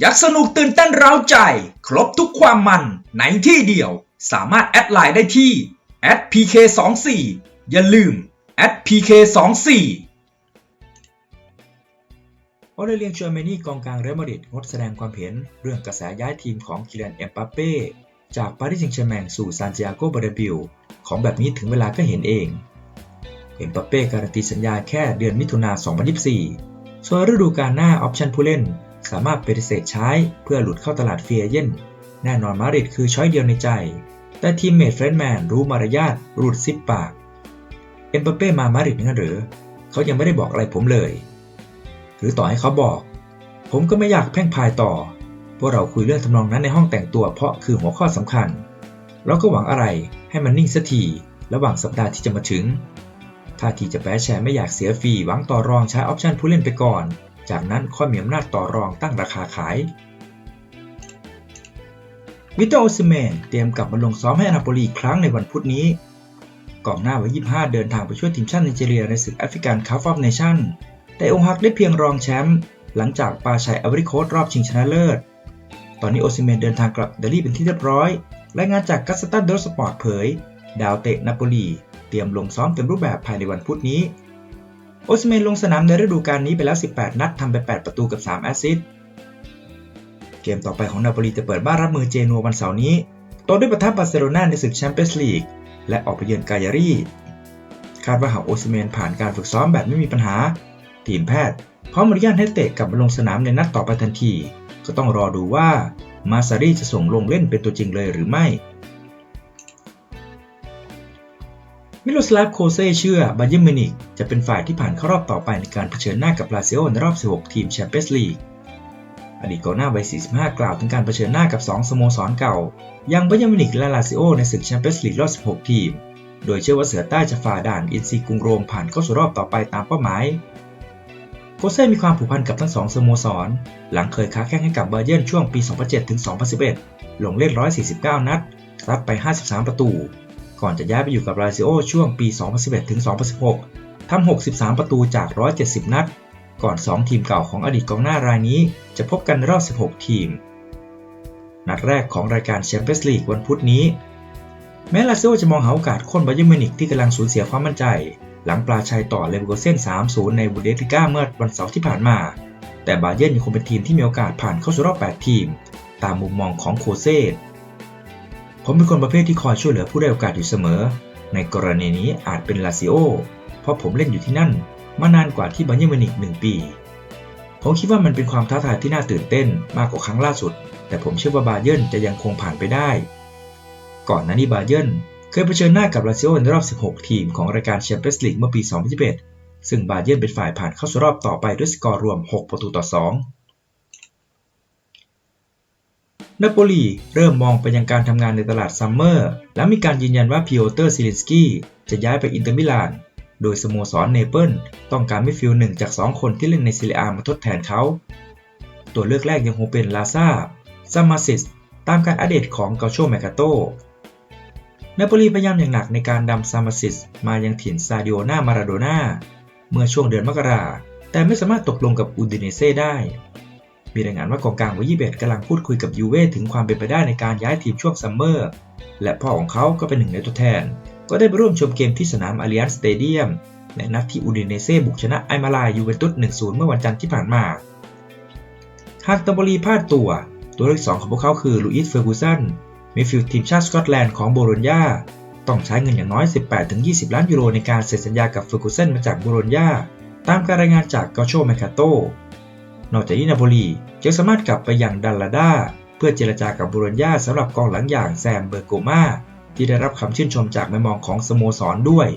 อยากสนุกตื่นเต้นเร้าใจ ครบทุกความมันในที่เดียว สามารถแอดไลน์ได้ที่ @pk24 อย่าลืม @pk24 ออเรเลียนเชอร์เมนีกองกลางเรอัลมาดริดงดแสดงความเห็นเรื่องกระแสย้ายทีมของกิเลนเอ็มบัปเป้จากปารีสแซงต์แชร์แมงสู่ซานติอาโกบาเดบิลของแบบนี้ถึงเวลาก็เห็นเอง เอ็มบัปเป้การันตีสัญญาแค่เดือนมิถุนา2024 ส่วนฤดูกาลหน้าออปชันผู้เล่น สามารถปฏิเสธใช้เพื่อหลุดเข้าตลาดเฟียเย่นแน่นอนมาริดคือช้อยเดียวในใจ แต่ทีมเมทเฟรนด์แมนรู้มารยาทรูดซิปปาก เอ็มบัปเป้มามาริดงั้นหรือ เขายังไม่ได้บอกอะไรผมเลย หรือต่อให้เขาบอก ผมก็ไม่อยากแพ่งพายต่อ พวกเราคุยเรื่องทำนองนั้นในห้องแต่งตัวเพราะคือหัวข้อสำคัญ เราก็หวังอะไรให้มันนิ่งสักทีระหว่างสัปดาห์ที่จะมาถึงถ้าทีจะแพ้แชร์ไม่อยากเสียฟรีหวังต่อรองใช้ออปชันผู้เล่นไปก่อน จากนั้นค่อยมีอำนาจต่อรองตั้งราคาขายวิโตอโอซิเมนเตรียมกลับมาลงซ้อมให้นาโปลีอีกครั้งในวันพุธนี้กองหน้าวัย 25 เดินทางไปช่วยทีมชาติไนจีเรียในศึกแอฟริกันคัพออฟเนชั่น แต่องค์ฮักได้เพียงรองแชมป์หลังจากปาชัยอเวริโคสรอบชิงชนะเลิศ ตอนนี้โอซิเมนเดินทางกลับอิตาลีเป็นที่เรียบร้อย รายงานจากกัสตันดอสปอร์ตเผย ดาวเตะนาโปลีเตรียมลงซ้อมเต็มรูปแบบภายในวันพุธนี้ โอซเมนลงสนามในฤดูกาลนี้ไปแล้ว 18 นัดทำไป 8 ประตูกับ 3 แอสซิสต์ เกมต่อไปของนาโปลีจะเปิดบ้านรับมือเจนัววันเสาร์นี้ต่อด้วยปะทะบาร์เซโลนาในศึกแชมเปี้ยนส์ลีกและออกไปเยือนกายารีคาดว่าหากโอซเมนผ่านการฝึกซ้อมแบบไม่มีปัญหา ทีมแพทย์พร้อมอนุญาตให้เตะกลับมาลงสนามในนัดต่อไปทันที ก็ต้องรอดูว่ามาซารีจะส่งลงเล่นเป็นตัวจริงเลยหรือไม่ มิโลสลาฟโคเซ่เชื่อบาเยร์นมิวนิกจะเป็นฝ่ายที่ผ่านเข้ารอบต่อไปในการเผชิญหน้ากับลาเซิโอในรอบ 16 ทีมแชมเปี้ยนส์ลีกอดีตกองหน้าวัย 45 กล่าวถึงการเผชิญหน้ากับ 2 สโมสรเก่าอย่างบาเยร์นมิวนิกและลาเซิโอในศึกแชมเปี้ยนส์ลีกรอบ 16 ทีม โดยเชื่อว่าเสือใต้จะฝ่าด่านอินซีกรุงโรมผ่านเข้าสู่รอบต่อไปตามเป้าหมายโคเซ่มีความผูกพันกับทั้งสองสโมสร หลังเคยค้าแข่งให้กับบาเยิร์นช่วงปี 2007-2011 ลงเล่น 149 นัด รับไป 53 ประตู ก่อนจะย้ายไปอยู่กับลาซิโอช่วงปี 2011ถึง2016 ทำ 63 ประตูจาก 170 นัด ก่อน 2 ทีมเก่าของอดีตกองหน้ารายนี้ จะพบกันรอบ 16 ทีม นัดแรกของรายการแชมเปี้ยนส์ลีกวันพุธนี้ แม้ลาซิโอจะมองหาโอกาสค้นบาเยิร์มิวนิกที่กำลังสูญเสียความมั่นใจ หลังปลาชัยต่อเลเวอร์คูเซ่น 3-0 ในบูเดสลิก้าเมื่อวันเสาร์ที่ผ่านมา แต่บาเยิร์นยังคงเป็นทีมที่มีโอกาสผ่านเข้าสู่รอบ 8 ทีม ตามมุมมองของโคเซ่ ผมเป็นคนประเภทที่คอยช่วยเหลือผู้ได้โอกาสอยู่เสมอ ในกรณีนี้อาจเป็นลาซิโอ เพราะผมเล่นอยู่ที่นั่น มานานกว่าที่บาเยิร์นมินิกหนึ่งปี ผมคิดว่ามันเป็นความท้าทายที่น่าตื่นเต้นมากกว่าครั้งล่าสุด แต่ผมเชื่อว่าบาเยิร์นจะยังคงผ่านไปได้ ก่อนหน้านี้บาเยิร์นเคยเผชิญหน้ากับลาซิโอในรอบ 16 ทีมของรายการแชมเปี้ยนส์ลีกเมื่อปี 2021 ซึ่งบาเยิร์นเป็นฝ่ายผ่านเข้าสู่รอบต่อไปด้วยสกอร์รวม 6 ประตูต่อ 2 นาโปลีเริ่มมองไปยังการทำงานในตลาดซัมเมอร์และมีการยืนยันว่าพิโอเตอร์ซิลินสกี้จะย้ายไปอินเตอร์มิลาน โดยสโมสรเนเปิลต้องการมิดฟิลด์หนึ่งจาก 2 คนที่เล่นในซีเรียอามาทดแทนเขา ตัวเลือกแรกยังคงเป็นลาซาซามาซิสตามการอัปเดตของเกาโชแมกาโตนาโปลีพยายามอย่างหนักในการดำซามาซิสมายังถิ่นซาดิโอนามาราโดนาเมื่อช่วงเดือนมกราแต่ไม่สามารถตกลงกับอูดิเนเซ่ได้ มีรายงานว่ากองกลางวัย21กำลังพูดคุยกับยูเว่ถึงความเป็นไปได้ในการย้ายทีมช่วงซัมเมอร์ และพ่อของเขาก็เป็นหนึ่งในตัวแทน ก็ได้ไปร่วมชมเกมที่สนามอาริอันสเตเดียมในนัดที่อูดิเนเซ่บุกชนะไอมาลายูเวนตุส 1-0 เมื่อวันจันทร์ที่ผ่านมา หากตาโบลีพลาดตัว ตัวเลือกสองของพวกเขาคือลูอิสเฟอร์กูสันมิดฟิลด์ทีมชาติสกอตแลนด์ของโบโลญญาต้องใช้เงินอย่างน้อย 18-20 ล้านยูโรในการเซ็นสัญญากับเฟอร์กูสันมาจากโบโลญญาตามการรายงานจากกาโชแมคาโต นอกจากนี้นาโปลียังสามารถกลับไปยังดัลลาดาเพื่อเจรจากับโบโลญญาสำหรับกองหลังอย่างแซมเบอร์โกมาที่ได้รับคำชื่นชมจากแม่มองของสโมสรด้วย